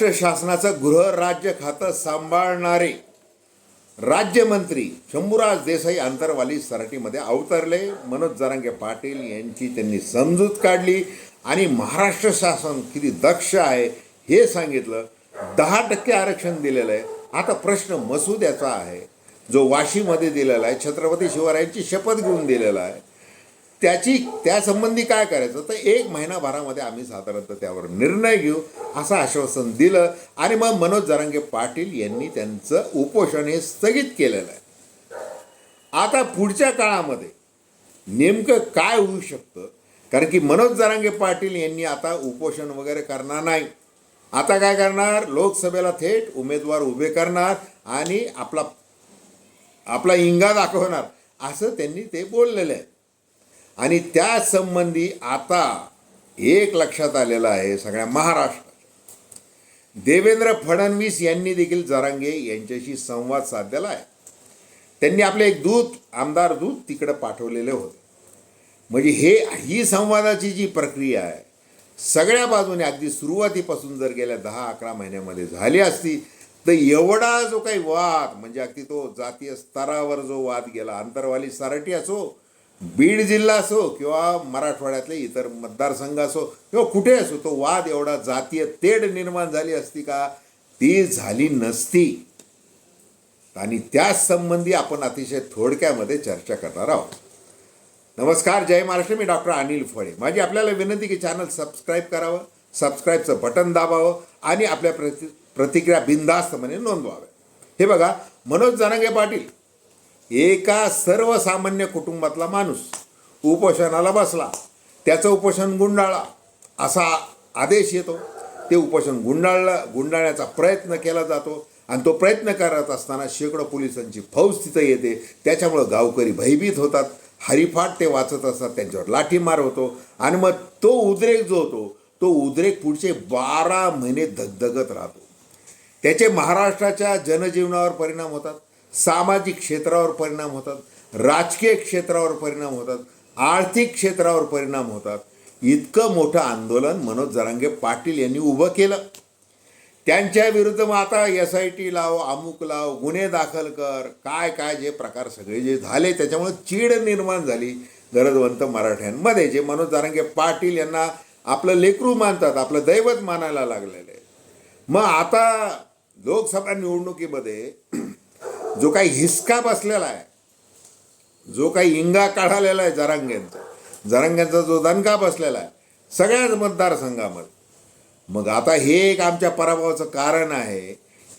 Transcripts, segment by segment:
महाराष्ट्र शासनाचं गृहराज्य खातं सांभाळणारे राज्यमंत्री शंभूराज देसाई आंतरवाली सराटीमध्ये अवतरले. मनोज जरांगे पाटील यांची त्यांनी समजूत काढली. आणि महाराष्ट्र शासन किती दक्ष आहे हे सांगितलं. दहा टक्के आरक्षण दिलेलं आहे. आता प्रश्न मसुद्याचा आहे. जो वाशीमध्ये दिलेला आहे छत्रपती शिवरायांची शपथ घेऊन दिलेला आहे. त्याची त्यासंबंधी काय करायचं? तर एक महिनाभरामध्ये आम्ही साधारणतः त्यावर निर्णय घेऊ असं आश्वासन दिलं. आणि मग मनोज जरांगे पाटील यांनी त्यांचं उपोषण हे स्थगित केलेलं आहे. आता पुढच्या काळामध्ये नेमकं काय होऊ शकतं? कारण की मनोज जरांगे पाटील यांनी आता उपोषण वगैरे करणार नाही. आता काय करणार? लोकसभेला थेट उमेदवार उभे करणार आणि आपला आपला इंगा दाखवणार असं त्यांनी ते बोललेलं आहे. आणि त्या संबंधी आता एक लक्षात आलेलं आहे सगळ्या महाराष्ट्र देवेंद्र फडणवीस यांनी देखील जरांगे यांच्याशी संवाद साधलेला आहे. त्यांनी आपले एक दूत आमदार दूत तिकडं पाठवलेले होते. म्हणजे हे ही संवादाची जी प्रक्रिया आहे सगळ्या बाजूने अगदी सुरुवातीपासून जर गेल्या दहा अकरा महिन्यामध्ये झाली असती तर एवढा जो काही वाद म्हणजे अगदी तो जातीय स्तरावर जो वाद गेला आंतरवाली सराटी असो बीड जिल्हा असो किंवा मराठवाड्यातले इतर मतदारसंघ असो किंवा कुठे असो तो वाद एवढा जातीय तेढ निर्माण झाली असती का? ती झाली नसती. आणि त्याच संबंधी आपण अतिशय थोडक्यामध्ये चर्चा करणार आहोत. नमस्कार जय महाराष्ट्र. मी डॉक्टर अनिल फळे. माझी आपल्याला विनंती की चॅनल सबस्क्राईब करावं सबस्क्राईबचं बटन दाबावं आणि आपल्या प्रति प्रतिक्रिया बिनधास्तपणे नोंदवाव्या हे बघा मनोज जनांगे पाटील एका सर्वसामान्य कुटुंबातला माणूस उपोषणाला बसला त्याचं उपोषण गुंडाळा असा आदेश येतो. ते उपोषण गुंडाळलं गुंडाळण्याचा प्रयत्न केला जातो आणि तो प्रयत्न करत असताना शेकडो पोलिसांची फौज तिथं येते. त्याच्यामुळं गावकरी भयभीत होतात. हरिफाट ते वाचत असतात त्यांच्यावर लाठीमार होतो आणि मग तो उद्रेक जो होतो तो उद्रेक पुढचे बारा महिने धगधगत राहतो. त्याचे महाराष्ट्राच्या जनजीवनावर परिणाम होतात. सामाजिक क्षेत्रावर परिणाम होतात राजकीय क्षेत्रावर परिणाम होतात आर्थिक क्षेत्रावर परिणाम होतात. इतकं मोठं आंदोलन मनोज जरांगे पाटील यांनी उभं केलं. त्यांच्या विरुद्ध मग आता एस आय टी लाव अमुक लाव गुन्हे दाखल कर काय काय जे प्रकार सगळे जे झाले त्याच्यामुळे चीड निर्माण झाली गरजवंत मराठ्यांमध्ये जे मनोज जारंगे पाटील यांना आपलं लेकरू मानतात आपलं दैवत मानायला लागलेलं. आहे मग आता लोकसभा निवडणुकीमध्ये जो काही हिसका बसलेला आहे जो काही इंगा काढालेला आहे जरांग्यांचा जरांग्यांचा जो दणका बसलेला आहे सगळ्याच मतदारसंघामध्ये. मग आता हे एक आमच्या पराभवाचं कारण आहे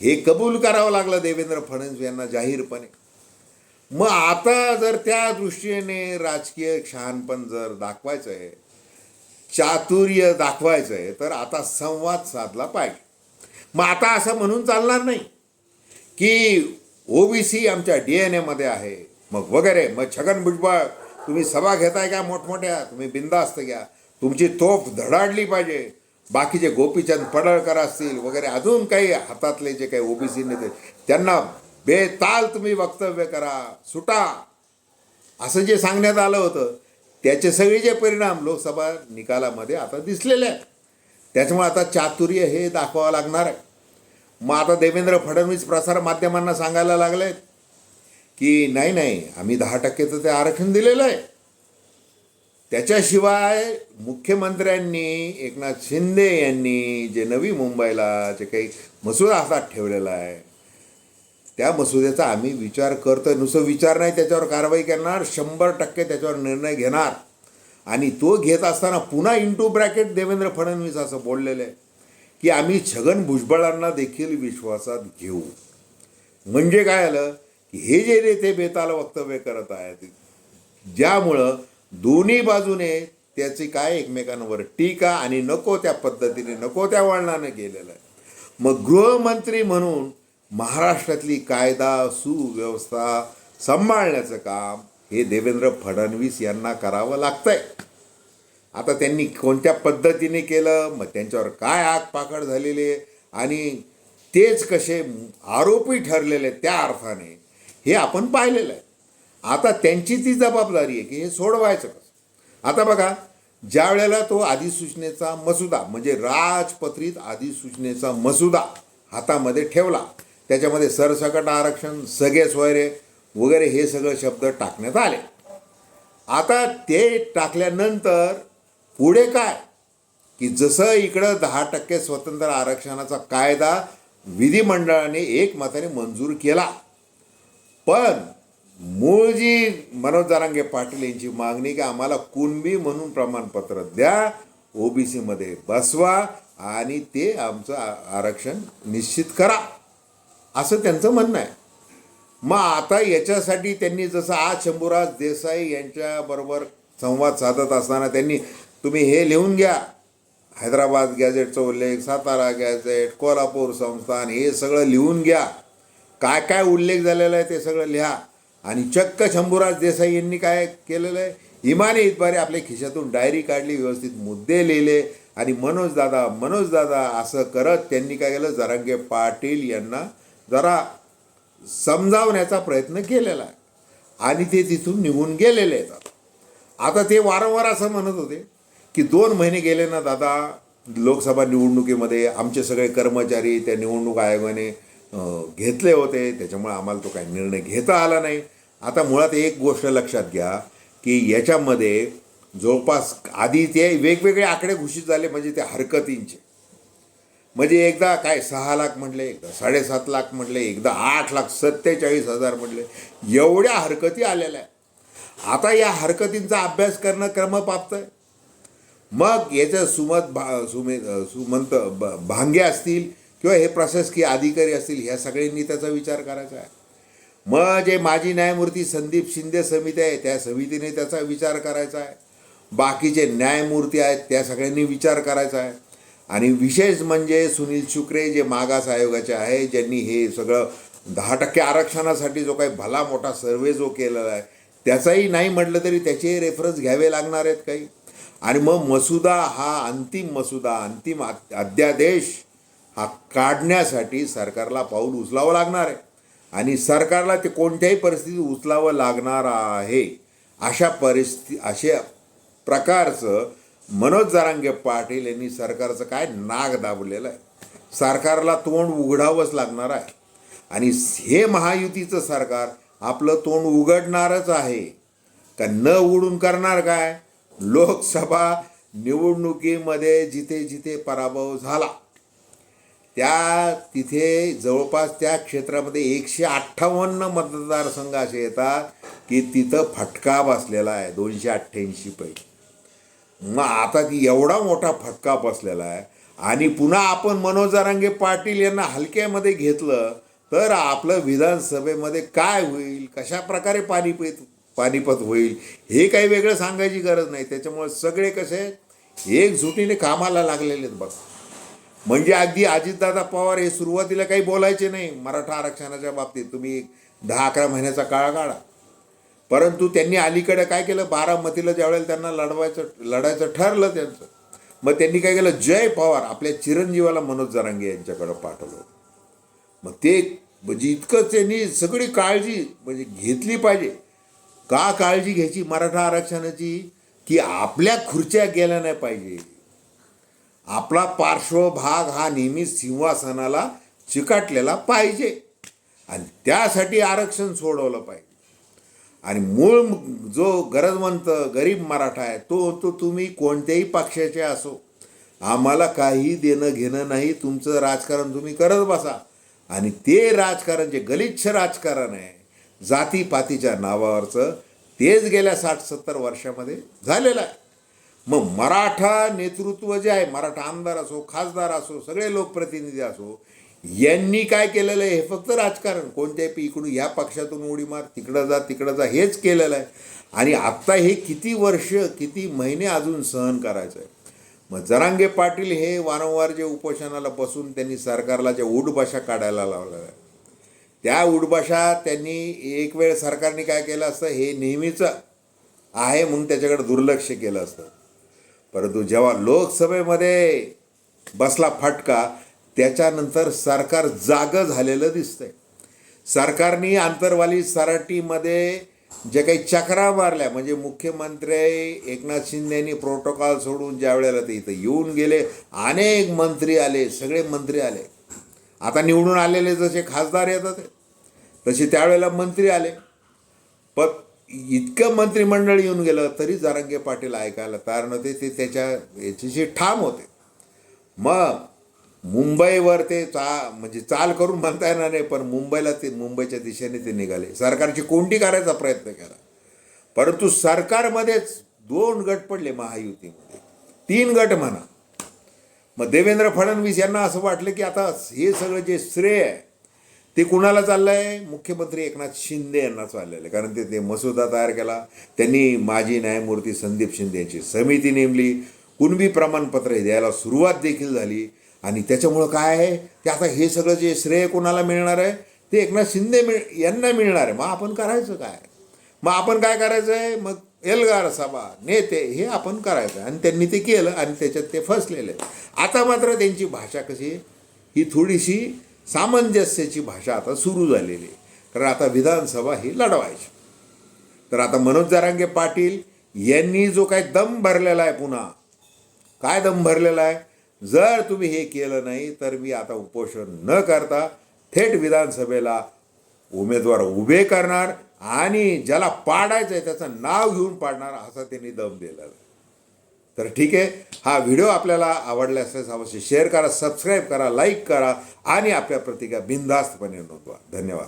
हे कबूल करावं लागलं देवेंद्र फडणवीस यांना जाहीरपणे. मग आता जर त्या दृष्टीने राजकीय शहाणपण जर दाखवायचं आहे चातुर्य दाखवायचं आहे तर आता संवाद साधला पाहिजे. मग आता असं म्हणून चालणार नाही की ओबीसी आमच्या डी एन एमध्ये आहे. मग वगैरे मग छगन भुजबळ तुम्ही सभा घेताय का मोठमोठ्या? तुम्ही बिंदास्त घ्या. तुमची तोफ धडाडली पाहिजे. बाकीचे गोपीचंद पडळकर असतील वगैरे अजून काही हातातले जे काही ओबीसी नेते त्यांना बेताल तुम्ही वक्तव्य करा. सुटा. असं जे सांगण्यात आलं होतं त्याचे सगळे जे परिणाम लोकसभा निकालामध्ये आता दिसलेले आहेत. त्याच्यामुळे आता चातुर्य हे दाखवावं लागणार आहे. मग आता देवेंद्र फडणवीस प्रसार माध्यमांना सांगायला लागलेत की नाही नाही आम्ही दहा टक्केचं ते आरक्षण दिलेलं आहे. त्याच्याशिवाय मुख्यमंत्र्यांनी एकनाथ शिंदे यांनी जे नवी मुंबईला जे काही मसुदा हातात ठेवलेला आहे त्या मसुद्याचा आम्ही विचार करतोय. नुसतं विचार नाही त्याच्यावर कारवाई करणार शंभर टक्के त्याच्यावर निर्णय घेणार. आणि तो घेत असताना पुन्हा इंटू ब्रॅकेट देवेंद्र फडणवीस असं बोललेलं. आहे की आम्ही छगन भुजबळांना देखील विश्वासात घेऊ. म्हणजे काय आलं? की हे जे नेते बेताल वक्तव्य करत आहेत ज्यामुळं दोन्ही बाजूने त्याची काय एकमेकांवर टीका आणि नको त्या पद्धतीने नको त्या वळणानं गेलेलं आहे. मग गृहमंत्री म्हणून महाराष्ट्रातली कायदा सुव्यवस्था सांभाळण्याचं काम हे देवेंद्र फडणवीस यांना करावं लागतंय. आता त्यांनी कोणत्या पद्धतीने केलं? मग त्यांच्यावर काय आगपाकड झालेली आहे? आणि तेच कसे आरोपी ठरलेले त्या अर्थाने हे आपण पाहिलेलं आहे. आता त्यांची ती जबाबदारी आहे की हे सोडवायचं कसं? आता बघा ज्या वेळेला तो अधिसूचनेचा मसुदा म्हणजे राजपत्रित अधिसूचनेचा मसुदा हातामध्ये ठेवला त्याच्यामध्ये सरसकट आरक्षण सगळे सोयरे वगैरे हे सगळं शब्द टाकण्यात आले. आता ते टाकल्यानंतर पुढे काय? की जसं इकडं दहा टक्के स्वतंत्र आरक्षणाचा कायदा विधिमंडळाने एकमताने मंजूर केला. पण मूळ जी मनोज जारांगे पाटील यांची मागणी की आम्हाला कुणबी म्हणून प्रमाणपत्र द्या ओबीसीमध्ये बसवा आणि ते आमचं आरक्षण निश्चित करा. असं त्यांचं म्हणणं आहे. मग आता याच्यासाठी त्यांनी जसं आज शंभूराज देसाई यांच्याबरोबर संवाद साधत असताना त्यांनी तुम्ही हे लिहून घ्या. हैदराबाद गॅझेटचा उल्लेख सातारा गॅझेट कोल्हापूर संस्थान हे सगळं लिहून घ्या. काय काय उल्लेख झालेला आहे ते सगळं लिहा. आणि चक्क शंभूराज देसाई यांनी काय केलेलं आहे? इमाने इतबारे आपल्या खिशातून डायरी काढली व्यवस्थित मुद्दे लिहिले. आणि मनोज दादा मनोज दादा असं करत त्यांनी काय केलं? जरांगे पाटील यांना जरा समजावण्याचा प्रयत्न केलेला आहे. आणि ते तिथून निघून गेलेले आहेत. आता ते वारंवार असं म्हणत होते की दोन महिने गेले ना दादा लोकसभा निवडणुकीमध्ये आमचे सगळे कर्मचारी त्या निवडणूक आयोगाने घेतले होते. त्याच्यामुळे आम्हाला तो काही निर्णय घेता आला नाही. आता मुळात एक गोष्ट लक्षात घ्या की याच्यामध्ये जवळपास आधी ते वेगवेगळे आकडे घोषित झाले म्हणजे ते हरकतींचे. म्हणजे एकदा काय सहा लाख म्हटले एकदा साडेसात लाख म्हटले एकदा आठ लाख सत्तेचाळीस हजार म्हटले एवढ्या हरकती आलेल्या आहेत. आता या हरकतींचा अभ्यास करणं क्रमप्राप्त आहे. मग याचं सुमत भा सुमे सुमंत ब भांगे असतील किंवा हे प्रशासकीय अधिकारी असतील ह्या सगळ्यांनी त्याचा विचार करायचा आहे. मग जे माजी न्यायमूर्ती संदीप शिंदे समिती आहे त्या समितीने त्याचा विचार करायचा आहे. बाकीचे न्यायमूर्ती आहेत त्या सगळ्यांनी विचार करायचा आहे. आणि विशेष म्हणजे सुनील शुक्रे जे मागास आयोगाचे आहे ज्यांनी हे सगळं दहा टक्के आरक्षणासाठी जो काही भला मोठा सर्वे जो केलेला आहे त्याचाही नाही म्हटलं तरी त्याचे रेफरन्स घ्यावे लागणार आहेत काही. आणि मग मसुदा हा अंतिम मसुदा अंतिम अध्यादेश हा काढण्यासाठी सरकारला पाऊल उचलावं लागणार आहे. आणि सरकारला ते कोणत्याही परिस्थितीत उचलावं लागणार आहे. अशा परिस्थिती अशा प्रकारचं मनोज जरांगे पाटील यांनी सरकारचं काय नाग दाबलेलं आहे. सरकारला तोंड उघडावंच लागणार आहे. आणि हे महायुतीचं सरकार आपलं तोंड उघडणारच आहे. का न उघडून करणार काय? लोकसभा निवडणुकीमध्ये जिथे जिथे पराभव झाला त्या तिथे जवळपास त्या क्षेत्रामध्ये एकशे अठ्ठावन्न मतदारसंघ असे येतात की तिथं फटका बसलेला आहे दोनशे अठ्ठ्याऐंशी पैकी. मग आता ती एवढा मोठा फटका बसलेला आहे आणि पुन्हा आपण मनोजारांगे पाटील यांना हलक्यामध्ये घेतलं तर आपलं विधानसभेमध्ये काय होईल कशा प्रकारे पाणी पानिपत पानिपत होईल हे काही वेगळं सांगायची गरज नाही. त्याच्यामुळे सगळे कसे एकजुटीने कामाला लागलेले आहेत बघ. म्हणजे अगदी अजितदादा पवार हे सुरुवातीला काही बोलायचे नाही मराठा आरक्षणाच्या बाबतीत. तुम्ही दहा अकरा महिन्याचा काळ काढा. परंतु त्यांनी अलीकडे काय केलं? बारामतीला ज्यावेळेला त्यांना लढवायचं लढायचं ठरलं त्यांचं मग त्यांनी काय केलं? जय पवार आपल्या चिरंजीवाला मनोज जरांगे यांच्याकडं पाठवलं. मग ते म्हणजे इतकं त्यांनी सगळी काळजी म्हणजे घेतली पाहिजे. का काळजी घ्यायची मराठा आरक्षणाची? की आपल्या खुर्च्या गेल्या नाही पाहिजे. आपला पार्श्वभाग हा नेहमी सिंहासनाला चिकाटलेला पाहिजे. आणि त्यासाठी आरक्षण सोडवलं पाहिजे. आणि मूळ जो गरजवंत गरीब मराठा आहे तो तो तुम्ही कोणत्याही पक्षाचे असो. आम्हाला काही देणं घेणं नाही तुमचं राजकारण तुम्ही करत बसा. आणि ते राजकारण जे गलिच्छ राजकारण आहे जातीपातीच्या नावावरचं तेच गेल्या साठ सत्तर वर्षामध्ये झालेलं आहे. मग मराठा नेतृत्व जे आहे मराठा आमदार असो खासदार असो सगळे लोकप्रतिनिधी असो यांनी काय केलेलं आहे हे फक्त राजकारण. कोणत्याही इकडून ह्या पक्षातून उडी मार तिकडं जा तिकडं जा हेच केलेलं आहे. आणि आत्ता हे किती वर्ष किती महिने अजून सहन करायचं आहे मग जरांगे पाटील हे वारंवार जे उपोषणाला बसून त्यांनी सरकारला ज्या उडभाषा काढायला लावलेल्या आहे. त्या उडभाषा त्यांनी एक वेळ सरकारने काय केलं असतं? हे नेहमीचं आहे म्हणून त्याच्याकडे दुर्लक्ष केलं असतं. परंतु जेव्हा लोकसभेमध्ये बसला फटका त्याच्यानंतर सरकार जागं झालेलं दिसतंय. सरकारनी आंतरवाली सराटीमध्ये जे काही चक्रा मारल्या म्हणजे मुख्यमंत्री एकनाथ शिंदेनी प्रोटोकॉल सोडून ज्या वेळेला ते इथं येऊन गेले अनेक मंत्री आले सगळे मंत्री आले. आता निवडून आलेले जसे खासदार येतात तसे त्यावेळेला मंत्री आले. पण इतकं मंत्रिमंडळ येऊन गेलं तरी जारंगे पाटील ऐकायला तयार नव्हते. ते त्याच्या याच्याशी ठाम होते. मग मुंबईवर ते चा म्हणजे चाल करून म्हणता येणार नाही पण मुंबईला ते मुंबईच्या दिशेने ते निघाले. सरकारची कोणती करायचा प्रयत्न केला? परंतु सरकारमध्येच दोन गट पडले महायुतीमध्ये. तीन गट म्हणा. मग देवेंद्र फडणवीस यांना असं वाटलं की आता हे सगळं जे श्रेय आहे ते कुणाला चाललं आहे मुख्यमंत्री एकनाथ शिंदे यांना चाललेलं आहे. कारण ते ते मसुदा तयार केला. त्यांनी माजी न्यायमूर्ती संदीप शिंदे यांची समिती नेमली. कुणबी प्रमाणपत्र द्यायला सुरुवात देखील झाली. आणि त्याच्यामुळं काय आहे? की आता हे सगळं जे श्रेय कोणाला मिळणार आहे? ते एकनाथ शिंदे मिळ यांना मिळणार आहे. मग आपण करायचं काय? मग आपण काय करायचं आहे मग एल्गार सभा नेते हे आपण करायचं. आणि त्यांनी ते केलं आणि त्याच्यात ते फसलेले. आता मात्र त्यांची भाषा कशी ही थोडीशी सामंजस्याची भाषा आता सुरू झालेली आहे. कारण आता विधानसभा ही लढवायची. तर आता मनोज जरांगे पाटील यांनी जो काय दम भरलेला आहे पुन्हा. काय दम भरलेला आहे? जर तुम्ही हे केलं नाही तर मी आता उपोषण न करता थेट विधानसभेला उमेदवार उभे करणार. आणि ज्याला पाडायचं आहे त्याचं नाव घेऊन पाडणार असा त्यांनी दम दिलेला तर ठीक आहे हा व्हिडिओ आपल्याला आवडला असल्यास अवश्य शेअर करा सबस्क्राईब करा लाईक करा आणि आपल्या प्रतिक्रिया बिनधास्तपणे नोंदवा. धन्यवाद.